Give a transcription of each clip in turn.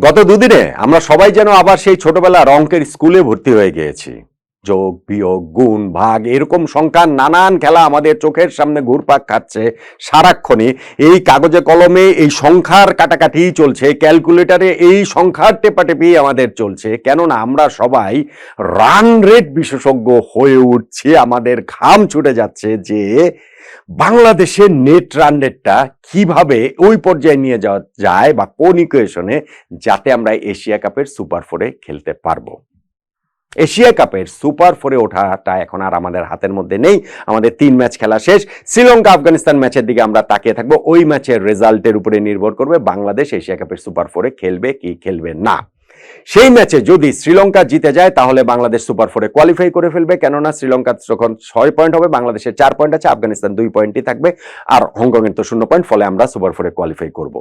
গত দুদিনে আমরা সবাই যেন আবার সেই ছোটবেলা অঙ্কের স্কুলে ভর্তি হয়ে গিয়েছি। যোগ, বিয়োগ, গুণ, ভাগ এরকম সংখ্যার নানান খেলা আমাদের চোখের সামনে ঘুরপাক খাচ্ছে সারাক্ষণে এই কাগজে কলমে এই সংখ্যার কাটাকাটি চলছে, ক্যালকুলেটরে এই সংখ্যার টেপাটেপি আমাদের চলছে। কেননা আমরা সবাই রান রেট বিশেষজ্ঞ হয়ে উঠছি, আমাদের ঘাম ছুটে যাচ্ছে যে বাংলাদেশের নেট রান রেটটা কীভাবে ওই পর্যায়ে নিয়ে যাওয়া যায় বা কোন ইকুয়েশনে যাতে আমরা এশিয়া কাপের সুপার ফোরে খেলতে পারব। এশিয়া কাপের সুপার ফোরে ওঠাটা এখন আর আমাদের হাতের মধ্যে নেই। আমাদের তিন ম্যাচ খেলা শেষ। শ্রীলঙ্কা, আফগানিস্তান ম্যাচের দিকে আমরা তাকিয়ে থাকব। ওই ম্যাচের রেজাল্টের উপরে নির্ভর করবে বাংলাদেশ এশিয়া কাপের সুপার ফোরে খেলবে কি খেলবে না। সেই ম্যাচে যদি শ্রীলঙ্কা জিতে যায়, তাহলে বাংলাদেশ সুপার ফোরে কোয়ালিফাই করে ফেলবে। কেননা শ্রীলঙ্কা যখন ছয় পয়েন্ট হবে, বাংলাদেশের চার পয়েন্ট আছে, আফগানিস্তান দুই পয়েন্টই থাকবে। আর হংকংয়ের তো শূন্য পয়েন্ট ফলে আমরা সুপার ফোরে কোয়ালিফাই করব।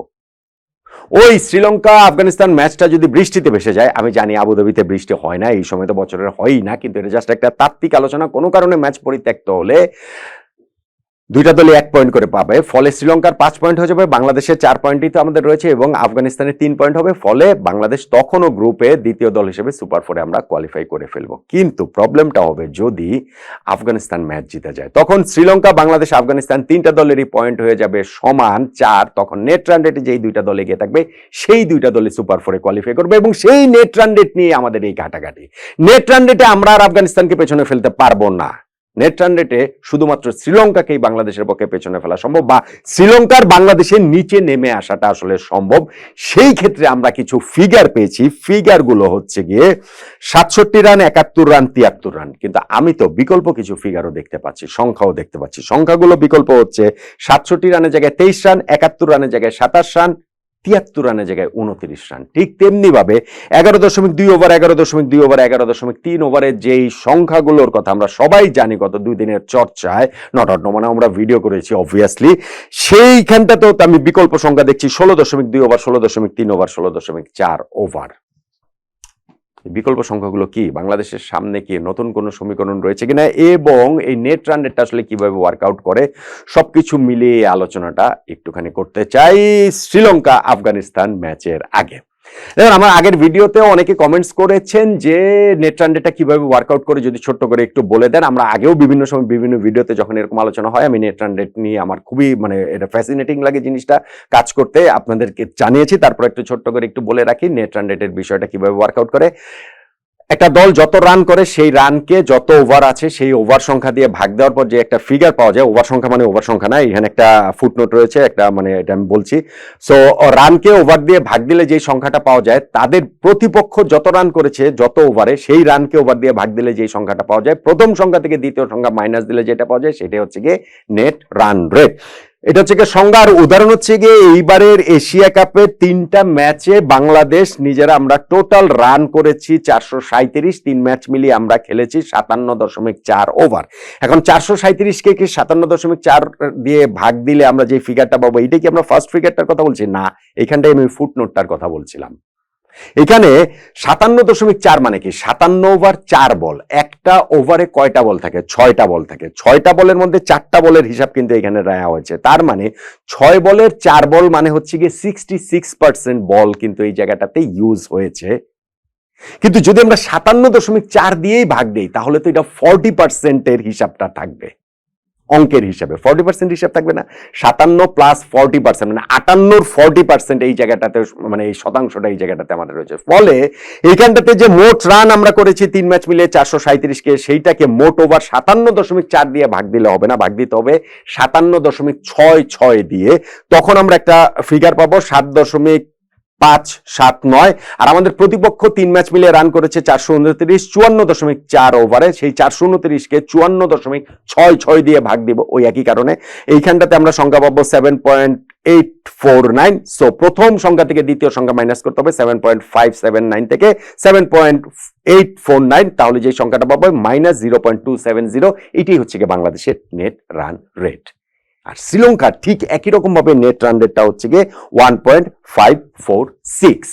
ওই শ্রীলঙ্কা, আফগানিস্তান ম্যাচটা যদি বৃষ্টিতে ভেসে যায়, আমি জানি আবুধাবিতে বৃষ্টি হয় না, এই সময় তো বছরের হয়ই না, কিন্তু এটা জাস্ট একটা তাত্ত্বিক আলোচনা, কোনো কারণে ম্যাচ পরিত্যক্ত হলে দুইটা দলই এক পয়েন্ট করে পাবে। ফলে শ্রীলঙ্কার পাঁচ পয়েন্ট হয়ে যাবে, বাংলাদেশের চার পয়েন্টই তো আমাদের রয়েছে এবং আফগানিস্তানের তিন পয়েন্ট হবে। ফলে বাংলাদেশ তখনও গ্রুপে দ্বিতীয় দল হিসেবে সুপার ফোরে আমরা কোয়ালিফাই করে ফেলব। কিন্তু প্রবলেমটা হবে যদি আফগানিস্তান ম্যাচ জিতে যায়। তখন শ্রীলঙ্কা, বাংলাদেশ, আফগানিস্তান তিনটা দলেরই পয়েন্ট হয়ে যাবে সমান চার। তখন নেট রান রেটে যেই দুইটা দলে গিয়ে থাকবে, সেই দুইটা দলে সুপার ফোরে কোয়ালিফাই করবে এবং সেই নেট রান রেট নিয়ে আমাদের এই ঘাটাঘাটি। নেট রান রেটে আমরা আর আফগানিস্তানকে পেছনে ফেলতে পারব না। নেট রান রেটে শুধুমাত্র শ্রীলঙ্কাকেই বাংলাদেশের পক্ষে পেছনে ফেলা সম্ভব বা শ্রীলঙ্কার বাংলাদেশের নিচে নেমে আসাটা আসলে সম্ভব। সেই ক্ষেত্রে আমরা কিছু ফিগার পেয়েছি। ফিগারগুলো হচ্ছে গিয়ে সাতষট্টি রান, একাত্তর রান, তিয়াত্তর রান। কিন্তু আমি তো বিকল্প কিছু ফিগারও দেখতে পাচ্ছি, সংখ্যাও দেখতে পাচ্ছি। সংখ্যাগুলো বিকল্প হচ্ছে সাতষট্টি রানের জায়গায় তেইশ রান, একাত্তর রানের জায়গায় সাতাশ রান তিয়াত্তর রানের জায়গায় উনত্রিশ রান। ঠিক তেমনিভাবে এগারো দশমিক দুই ওভার, এগারো দশমিক দুই ওভার, এগারো দশমিক তিন ওভারের যেই সংখ্যাগুলোর কথা আমরা সবাই জানি গত দুই দিনের চর্চায় নট অট মানে আমরা ভিডিও করেছি অবভিয়াসলি সেইখানটাতেও আমি বিকল্প সংখ্যা দেখছি, ষোলো দশমিক দুই ওভার, ষোলো দশমিক তিন ওভার, ষোলো দশমিক চার ওভার। বিকল্প সংখ্যাগুলো কি? বাংলাদেশের সামনে কি নতুন কোনো সমীকরণ রয়েছে কিনা? এবং এই নেট রান রেটটা আসলে কীভাবে ওয়ার্কআউট করে? সবকিছু মিলিয়ে আলোচনাটা একটুখানি করতে চাই শ্রীলঙ্কা আফগানিস্তান ম্যাচের আগে। দেখুন, আমার আগের ভিডিওতেও অনেকে কমেন্টস করেছেন যে নেট ট্রান্ডেটা কীভাবে ওয়ার্কআউট করে যদি ছোট্ট করে একটু বলে দেন। আমরা আগেও বিভিন্ন সময় বিভিন্ন ভিডিওতে যখন এরকম আলোচনা হয়, আমি নেট ট্রান্ডেট নিয়ে আমার খুবই মানে এটা ফ্যাসিনেটিং লাগে জিনিসটা কাজ করতে। আপনাদেরকে জানিয়েছি, তারপর একটু ছোট্ট করে একটু বলে রাখি নেট ট্রান্ডেটের বিষয়টা কীভাবে ওয়ার্কআউট করে। একটা দল যত রান করে, সেই রানকে যত ওভার আছে, সেই ওভার সংখ্যা দিয়ে ভাগ দেওয়ার পর যে একটা ফিগার পাওয়া যায় ওভার সংখ্যা মানে ওভার সংখ্যা না, এখানে একটা ফুটনোট রয়েছে, একটা মানে এটা আমি বলছি। সো রানকে ওভার দিয়ে ভাগ দিলে যেই সংখ্যাটা পাওয়া যায়, তাদের প্রতিপক্ষ যত রান করেছে, যত ওভারে সেই রানকে ওভার দিয়ে ভাগ দিলে যেই সংখ্যাটা পাওয়া যায়, প্রথম সংখ্যা থেকে দ্বিতীয় সংখ্যা মাইনাস দিলে যেটা পাওয়া যায় সেটা হচ্ছে গিয়ে নেট রান রেট এটা হচ্ছে সংজ্ঞা। আর উদাহরণ হচ্ছে গিয়ে এইবারের এশিয়া কাপে তিনটা ম্যাচে বাংলাদেশ নিজেরা আমরা টোটাল রান করেছি চারশো সাঁত্রিশ তিন ম্যাচ মিলিয়ে আমরা খেলেছি সাতান্ন দশমিক চার ওভার। এখন চারশো সাঁত্রিশকে কি সাতান্ন দশমিক চার দিয়ে ভাগ দিলে আমরা যে ফিগারটা পাবো এটা কি আমরা ফার্স্ট ফিগারটার কথা বলছি? না, এখানটায় আমি ফুটনোটটার কথা বলছিলাম। এখানে সাতান্ন দশমিক চার মানে কি? সাতান্ন ওভার চার বল। একটা ওভারে কয়টা বল থাকে? ছয়টা বল থাকে। ছয়টা বলের মধ্যে চারটা বলের হিসাব কিন্তু এখানে নেওয়া হয়েছে। তার মানে ছয় বলের চার বল মানে হচ্ছে গিয়ে সিক্সটি সিক্স পার্সেন্ট বল কিন্তু এই জায়গাটাতে ইউজ হয়েছে। কিন্তু যদি আমরা সাতান্ন দশমিক চার দিয়েই ভাগ দিই, তাহলে তো এটা ফর্টি পার্সেন্টের হিসাবটা থাকবে। অঙ্কের হিসাবে ফর্টি পার্সেন্ট হিসাব থাকবে না, সাতান্ন প্লাস ফর্টি পার্সেন্ট মানে আটান্নর ফর্টি পার্সেন্ট এই জায়গাটাতে মানে এই শতাংশটা এই জায়গাটাতে আমাদের রয়েছে। ফলে এইখানটাতে যে মোট রান আমরা করেছি তিন ম্যাচ মিলে চারশো সাঁত্রিশকে সেইটাকে মোট ওভার সাতান্ন দশমিক চার দিয়ে ভাগ দিলে হবে না, ভাগ দিতে হবে সাতান্ন দশমিক ছয় ছয় দিয়ে। তখন আমরা একটা ফিগার পাবো, সাত দশমিক পাঁচ, সাত, নয়। আর আমাদের প্রতিপক্ষ তিন ম্যাচ মিলিয়ে রান করেছে চারশো উনত্রিশ, চুয়ান্ন দশমিক চার ওভারে সেই চারশো উনত্রিশকে চুয়ান্ন দশমিক ছয় ছয় দিয়ে ভাগ দিব ওই একই কারণে। এইখানটাতে আমরা সংখ্যা পাবো seven point eight four nine so প্রথম সংখ্যা থেকে দ্বিতীয় সংখ্যা মাইনাস করতে হবে seven point five seven nine থেকে seven point eight four nine তাহলে যে সংখ্যাটা পাবো minus zero point two seven zero এটি হচ্ছে গিয়ে বাংলাদেশের নেট রান রেট আর শ্রীলঙ্কা ঠিক একই রকমভাবে নেট রান রেটটা হচ্ছে গিয়ে one point five four six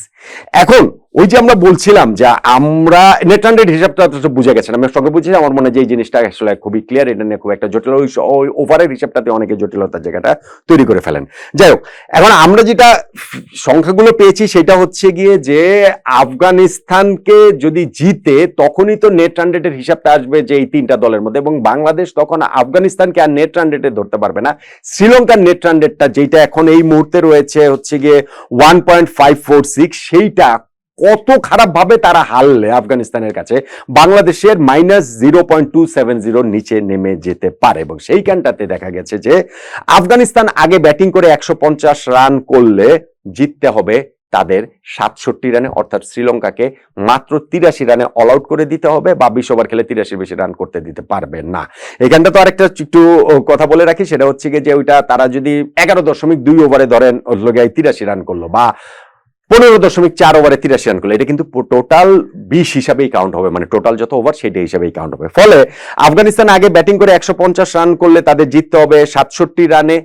এখন ওই যে আমরা বলছিলাম যে আমরা নেট রান হিসাবটা তো বুঝে গেছেন। আমি সঙ্গে বুঝেছি, আমার মনে হয় যে এই জিনিসটা আসলে খুবই ক্লিয়ার এটা নিয়ে খুব একটা জটিল। ওই ওভারের হিসাবটাতে অনেকে জটিলতার জায়গাটা তৈরি করে ফেলেন। যাই হোক, এখন আমরা যেটা সংখ্যাগুলো পেয়েছি সেটা হচ্ছে গিয়ে যে আফগানিস্তানকে যদি জিতে, তখনই তো নেট রান রেটের হিসাবটা আসবে যে এই তিনটা দলের মধ্যে। এবং বাংলাদেশ তখন আফগানিস্তানকে আর নেট রেটে ধরতে পারবে না। শ্রীলঙ্কার নেট রান রেটটা যেটা এখন এই মুহূর্তে রয়েছে হচ্ছে গিয়ে one point five four six সেইটা কত খারাপ ভাবে তারা হারলে আফগানিস্তানের কাছে, বাংলাদেশের minus zero point two seven জিরোর নিচে নেমে যেতে পারে। এবং সেইখানটাতে দেখা গেছে যে, আফগানিস্তান আগে ব্যাটিং করে একশো পঞ্চাশ রান করলে জিততে হবে তাদের সাতষট্টি রানে অর্থাৎ শ্রীলঙ্কাকে মাত্র তিরাশি রানে অল আউট করে দিতে হবে বা বিশ ওভার খেলে তিরাশি বেশি রান করতে দিতে পারবে না। এখানটা তো আরেকটা একটু কথা বলে রাখি, সেটা হচ্ছে যে ওইটা তারা যদি এগারো দশমিক দুই ওভারে ধরেন তিরাশি রান করল বা পনেরো দশমিক চার ওভারে তিরাশি রান করল, এটা কিন্তু টোটাল বিশ হিসাবেই কাউন্ট হবে মানে টোটাল যত ওভার সেটা হিসাবেই কাউন্ট হবে। ফলে আফগানিস্তান আগে ব্যাটিং করে একশো পঞ্চাশ রান করলে তাদের জিততে হবে সাতষট্টি রানে।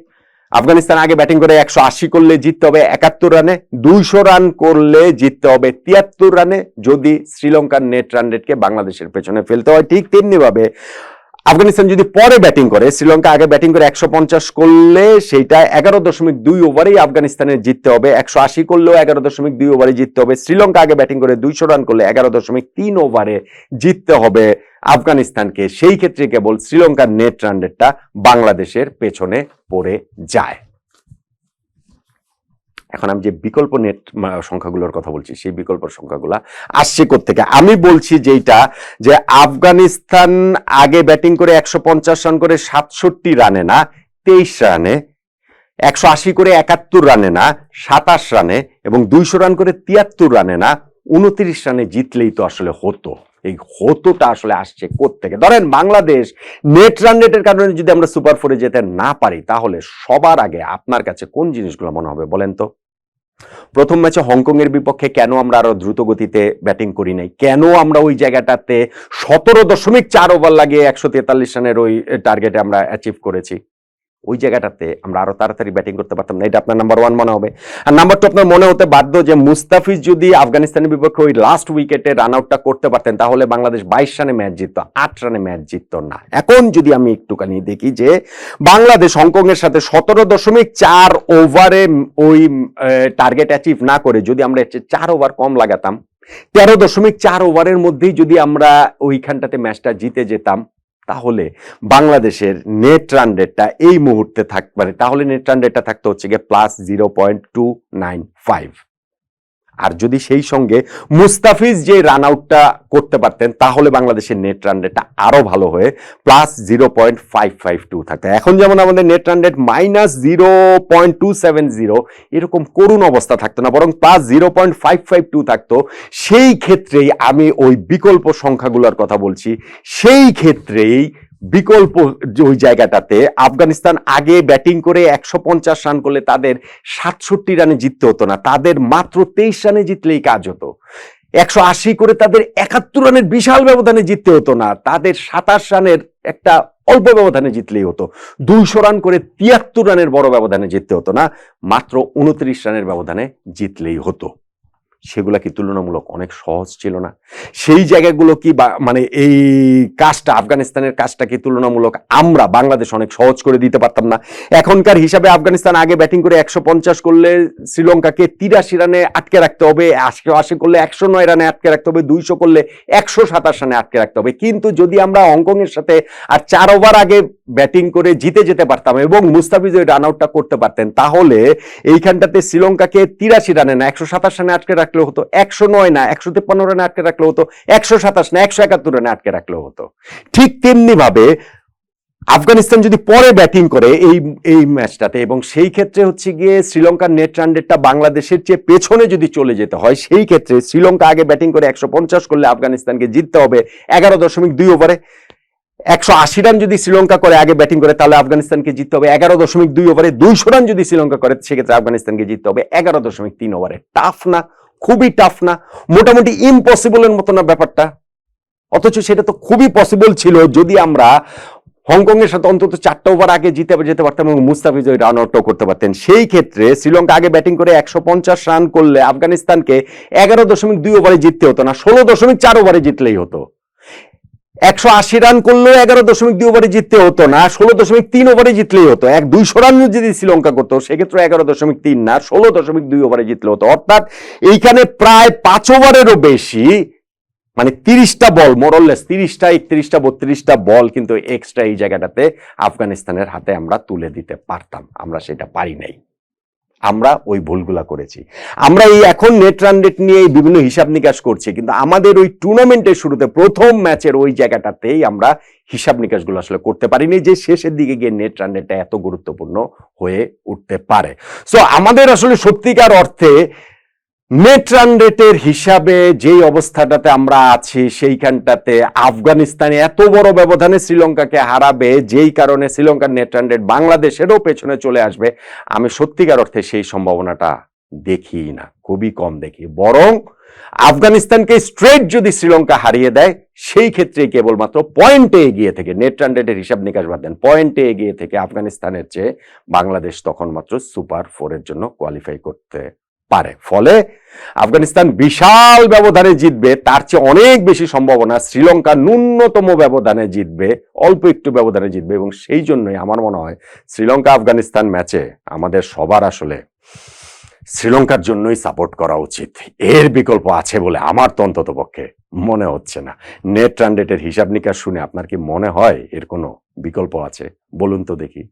আফগানিস্তান আগে ব্যাটিং করে একশো আশি করলে জিততে হবে একাত্তর রানে। দুইশো রান করলে জিততে হবে তিয়াত্তর রানে। যদি শ্রীলঙ্কার নেট রান রেটকে বাংলাদেশের পেছনে ফেলতে হয়, ঠিক তেমনি ভাবে আফগানিস্তান যদি পরে ব্যাটিং করে, শ্রীলঙ্কা আগে ব্যাটিং করে একশো পঞ্চাশ করলে সেইটা এগারো দশমিক দুই ওভারেই আফগানিস্তানের জিততে হবে। একশো আশি করলেও এগারো দশমিক দুই ওভারে জিততে হবে। শ্রীলঙ্কা আগে ব্যাটিং করে দুইশো রান করলে এগারো দশমিক তিন ওভারে জিততে হবে আফগানিস্তানকে। সেই ক্ষেত্রে কেবল শ্রীলঙ্কার নেট রান বাংলাদেশের পেছনে পড়ে যায়। এখন আমি যে বিকল্প নেট সংখ্যাগুলোর কথা বলছি, সেই বিকল্প সংখ্যাগুলো আসছে থেকে আমি বলছি যেটা যে আফগানিস্তান আগে ব্যাটিং করে একশো পঞ্চাশ রান করে সাতষট্টি রানে না, তেইশ রানে একশো আশি করে একাত্তর রানে না, সাতাশ রানে এবং দুইশো রান করে তিয়াত্তর রানে না, উনত্রিশ রানে জিতলেই তো আসলে হতো। এই হতোটা আসলে আসছে থেকে ধরেন বাংলাদেশ নেট রান রেটের কারণে যদি আমরা সুপার ফোরে যেতে না পারি, তাহলে সবার আগে আপনার কাছে কোন জিনিসগুলো মনে হবে বলেন তো? প্রথম ম্যাচে হংকং এর বিপক্ষে কেন আমরা আরও দ্রুত গতিতে ব্যাটিং করি নাই? কেন আমরা ওই জায়গাটাতে সতেরো দশমিক চার ওভার লাগিয়ে একশো তেতাল্লিশ রানের ওই টার্গেটে আমরা অ্যাচিভ করেছি? ওই জায়গাটাতে আমরা আরও তাড়াতাড়ি ব্যাটিং করতে পারতাম না। এটা আপনার নাম্বার ওয়ান মনে হবে। আর নাম্বার টু আপনার মনে হতে বাধ্য যে মুস্তাফিজ যদি আফগানিস্তানের বিপক্ষে ওই লাস্ট উইকেটে রান আউটটা করতে পারতেন, তাহলে বাংলাদেশ বাইশ রানে ম্যাচ জিতত, আট রানে ম্যাচ জিতত না। এখন যদি আমি একটুখানি দেখি যে বাংলাদেশ হংকং এর সাথে সতেরো দশমিক চার ওভারে ওই টার্গেট অ্যাচিভ না করে যদি আমরা চার ওভার কম লাগাতাম, তেরো দশমিক চার ওভারের মধ্যেই যদি আমরা ওইখানটাতে ম্যাচটা জিতে যেতাম তাহলে বাংলাদেশের নেট রান রেটটা এই মুহূর্তে থাকতে মানে তাহলে নেট রান রেটটা থাকতে হচ্ছে গিয়ে plus zero point two nine five আর যদি সেই সঙ্গে মুস্তাফিজ যে রান আউটটা করতে পারতেন, তাহলে বাংলাদেশের নেট রান রেটটা আরও ভালো হয়ে plus zero point five five two থাকতো। এখন যেমন আমাদের net run rate minus zero point two seven zero এরকম করুণ অবস্থা থাকতো না, বরং plus zero point five five two থাকতো। সেই ক্ষেত্রেই আমি ওই বিকল্প সংখ্যাগুলোর কথা বলছি, সেই ক্ষেত্রেই বিকল্প ওই জায়গাটাতে আফগানিস্তান আগে ব্যাটিং করে একশো পঞ্চাশ রান করলে তাদের সাতষট্টি রানে জিততে হতো না। তাদের মাত্র তেইশ রানে জিতলেই কাজ হতো। একশো আশি করে তাদের একাত্তর রানের বিশাল ব্যবধানে জিততে হতো না। তাদের সাতাশ রানের একটা অল্প ব্যবধানে জিতলেই হতো। দুইশো রান করে তিয়াত্তর রানের বড় ব্যবধানে জিততে হতো না। মাত্র উনত্রিশ রানের ব্যবধানে জিতলেই হতো। সেগুলা কি তুলনামূলক অনেক সহজ ছিল না। সেই জায়গাগুলো কি মানে এই কাজটা, আফগানিস্তানের কাজটা কি তুলনামূলক আমরা, বাংলাদেশ, অনেক সহজ করে দিতে পারতাম না। এখনকার হিসাবে আফগানিস্তান আগে ব্যাটিং করে একশো পঞ্চাশ করলে শ্রীলঙ্কাকে তিরাশি রানে আটকে রাখতে হবে, আশি আশি করলে একশো নয় রানে আটকে রাখতে হবে, দুইশো করলে একশো সাতাশ রানে আটকে রাখতে হবে। কিন্তু যদি আমরা হংকং এর সাথে আর চার ওভার আগে ব্যাটিং করে জিতে যেতে পারতাম এবং মুস্তাফিজ ওই রান আউটটা করতে পারতেন, তাহলে এইখানটাতে শ্রীলঙ্কাকে তিরাশি রানে না, একশো সাতাশ রানে আটকে রাখলেও হতো, একশো নয় না, একশো তেপ্পান্ন রানে আটকে রাখলেও হতো, একশো সাতাশ না, একশো একাত্তর রানে আটকে রাখলেও হতো। ঠিক তেমনি ভাবে আফগানিস্তান যদি পরে ব্যাটিং করে এই এই ম্যাচটাতে, এবং সেই ক্ষেত্রে হচ্ছে গিয়ে শ্রীলঙ্কার নেট রান বাংলাদেশের চেয়ে পেছনে যদি চলে যেতে হয়, সেই ক্ষেত্রে শ্রীলঙ্কা আগে ব্যাটিং করে একশো পঞ্চাশ করলে আফগানিস্তানকে জিততে হবে এগারো দশমিক দুই ওভারে। একশো আশি রান যদি শ্রীলঙ্কা করে আগে ব্যাটিং করে, তাহলে আফগানিস্তানকে জিততে হবে এগারো দশমিক দুই ওভারে। দুইশো রান যদি শ্রীলঙ্কা করে, সেক্ষেত্রে আফগানিস্তানকে জিততে হবে এগারো দশমিক তিন ওভারে। টাফ না? খুবই টাফ না, মোটামুটি ইম্পসিবলের মতো না ব্যাপারটা। অথচ সেটা তো খুবই পসিবল ছিল যদি আমরা হংকংয়ের সাথে অন্তত চারটা ওভার আগে জিতে যেতে পারতাম এবং মুস্তাফিজ ওই রান আউটও করতে পারতেন। সেই ক্ষেত্রে শ্রীলঙ্কা আগে ব্যাটিং করে একশো পঞ্চাশ রান করলে আফগানিস্তানকে এগারো দশমিক দুই ওভারে জিততে হতো না, ষোলো দশমিক চার ওভারে জিতলেই হতো। একশো আশি রান করলেও এগারো দশমিক দুই ওভারে জিততে হতো না, ষোলো দশমিক তিন ওভারে জিতলেই হতো, এক দুইশো রান যদি শ্রীলঙ্কা করতো, সেক্ষেত্রে এগারো দশমিক তিন না, ষোলো দশমিক দুই ওভারে জিতলে হতো। অর্থাৎ এইখানে প্রায় পাঁচ ওভারেরও বেশি মানে তিরিশটা বল মোরললেস তিরিশটা, একত্রিশটা, বত্রিশটা বল কিন্তু এক্সট্রা এই জায়গাটাতে আফগানিস্তানের হাতে আমরা তুলে দিতে পারতাম, আমরা সেটা পারি নাই। আমরা ওই ভুলগুলা করেছি। আমরা এই এখন নেট রান রেট নিয়ে বিভিন্ন হিসাব নিকাশ করছি, কিন্তু আমাদের ওই টুর্নামেন্টের শুরুতে প্রথম ম্যাচের ওই জায়গাটাতেই আমরা হিসাব নিকাশগুলো আসলে করতে পারিনি যে শেষের দিকে গিয়ে নেট রান রেটটা এত গুরুত্বপূর্ণ হয়ে উঠতে পারে। সো আমাদের আসলে সত্যিকার অর্থে নেট রান রেটের হিসাবে যেই অবস্থাটাতে আমরা আছি, সেইখানটাতে আফগানিস্তানে এত বড় ব্যবধানে শ্রীলঙ্কাকে হারাবে, যেই কারণে শ্রীলঙ্কার নেট রান রেট বাংলাদেশেরও পেছনে চলে আসবে, আমি সত্যিকার অর্থে সেই সম্ভাবনাটা দেখি না, খুবই কম দেখি। বরং আফগানিস্তানকে স্ট্রেট যদি শ্রীলঙ্কা হারিয়ে দেয়, সেই ক্ষেত্রে কেবলমাত্র পয়েন্টে এগিয়ে থেকে নেট রান রেটের হিসাব নিকাশ বাদ দেন পয়েন্টে এগিয়ে থেকে আফগানিস্তানের চেয়ে বাংলাদেশ তখন মাত্র সুপার ফোরের জন্য কোয়ালিফাই করতে পারে। ফলে আফগানিস্তান বিশাল ব্যবধানে জিতবে, তার চেয়ে অনেক বেশি সম্ভাবনা শ্রীলঙ্কা ন্যূনতম ব্যবধানে জিতবে, অল্প একটু ব্যবধানে জিতবে এবং সেই জন্যই আমার মনে হয় শ্রীলঙ্কা আফগানিস্তান ম্যাচে আমাদের সবার আসলে শ্রীলঙ্কার জন্যই সাপোর্ট করা উচিত। এর বিকল্প আছে বলে আমার তো অন্তত পক্ষে মনে হচ্ছে না। নেট রান রেটের হিসাব নিকাশ শুনে আপনার কি মনে হয় এর কোনো বিকল্প আছে? বলুন তো দেখি।